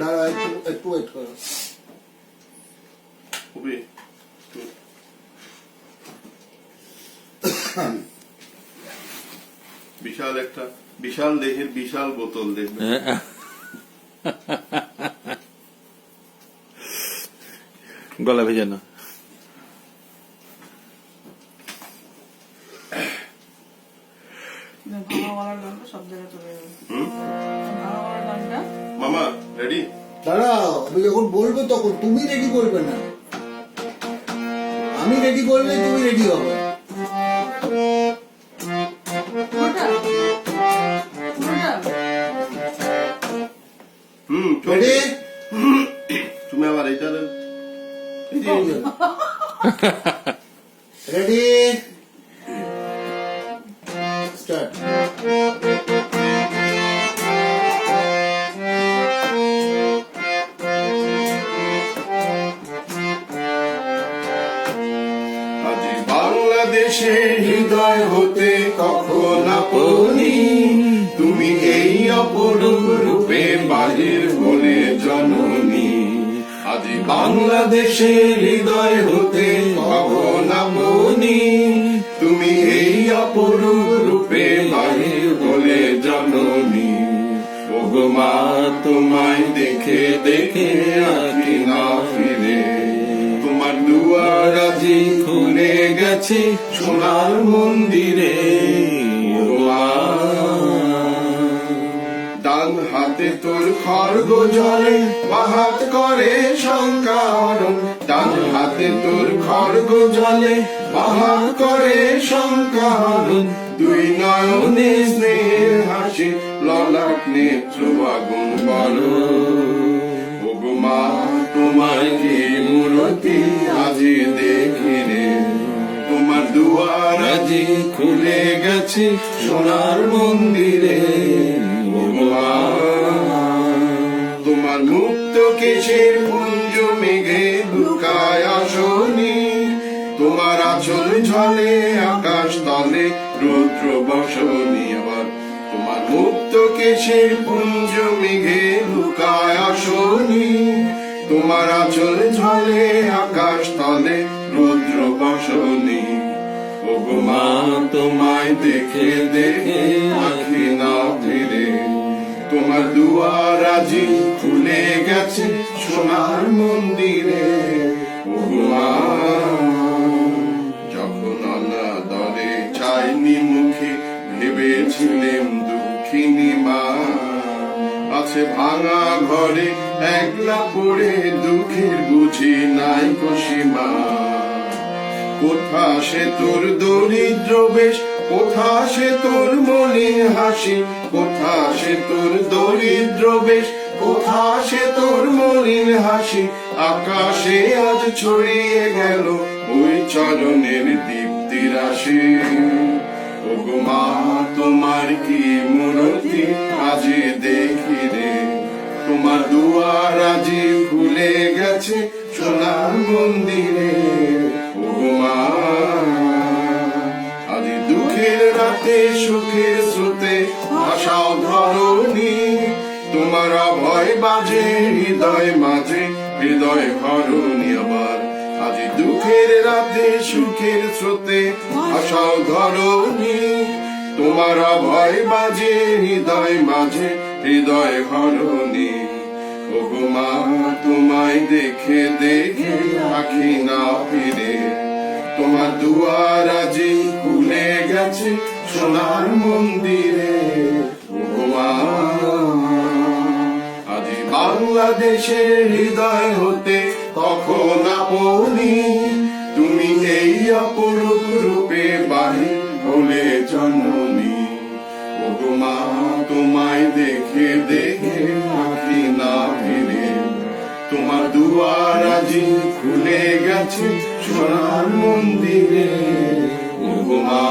দাঁড়া একটু একটু ওয়েট করো। বিশাল একটা বিশাল দেহের বিশাল বোতল দেখবে। গলা ভেজানো। ভাঙা সব জায়গায় চলে যাবে। ভাঙা গানটা মামা রেডি দাঁড়াও আমি যখন বলব তখন তুমি রেডি করবে না। আমি রেডি করলে তুমি রেডি হবে। হুম রেডি তুমি আবার যে, রেডি স্টার্ট বাংলাদেশে হৃদয় হতে কখন আপনি। তুমি এই অপরূপ রূপে বাহির হলে জননী। আজি বাংলাদেশে হৃদয় হতে কখন আপনি। তুমি এই অপরূপ রূপে বাহির বলে জননী। ওগো মা, তোমায় দেখে দেখে আঁকি না গেছে সোনার মন্দিরে ডান হাতে তোর খড়গ জলে, বাহাত করে শঙ্কারণ ডান হাতে তোর খড়গ জলে, বাহাত করে শঙ্কারণ দুই নয়নে স্নেহের হাসি, ললাট নেত্র আগুন মা, তোমার কি মূরতি আজি দেখি রে তোমার দুয়ার আজি খুলে গেছে সোনার মন্দিরে তোমার মুক্ত কেশের পুঞ্জ মেঘে লুকায় আসনি। তোমার আচল ঝলে আকাশ তলে রুদ্র বসনি আবার। তোমার মুক্ত কেশের পুঞ্জ মেঘে লুকায় আসনি। তোমার আচল ঝলে আকাশ মা তোমায় দেখে দেখে আখি না ফিরে তোমার দুয়ার আজি খুলে গেছে সোনার মন্দিরে। মা যখন অনাদরে চাইনি মুখে, ভেবেছিলেম দুঃখিনী মা। আছে ভাঙা ঘরে একলা পড়ে দুঃখের বুঝি নাই কসীমা কোথা সে তোর দরিদ্র বেশ? কোথা সে তোর মলিন হাসি? কোথা সে তোর দরিদ্র বেশ? কোথা সে তোর মলিন হাসি? আকাশে আজ ছড়িয়ে গেল ওই চরণের দীপ্তি রাশি। মা, তোমার কি মূরতি? আজি দেখি রে। তোমার দুয়ার আজি খুলে গেছে, সোনার মন্দিরে। রাতে সুখের স্রোতে ভাষাও ধরনি তোমার ভয় বাজে, হৃদয় মাঝে, হৃদয় ঘরনি আবার। আজি দুঃখের রাতে, সুখের স্রোতে ভাষাও ধরনি তোমার ভয় বাজে, হৃদয় মাঝে, হৃদয় ওগো মা, তোমায় দেখে দেখে আখি না ফিরে। তোমার দুয়ার আজি খুলে গেছে সোনার মন্দিরে আজি বাংলাদেশের হৃদয় হতে তখন আপনি তুমি এই অপরূপ রূপে বাহির হলে জননী। তোমায় দেখে দেখে আঁকি না ফিরে। তোমার দুয়ার আজি খুলে গেছে সোনার মন্দিরে। মা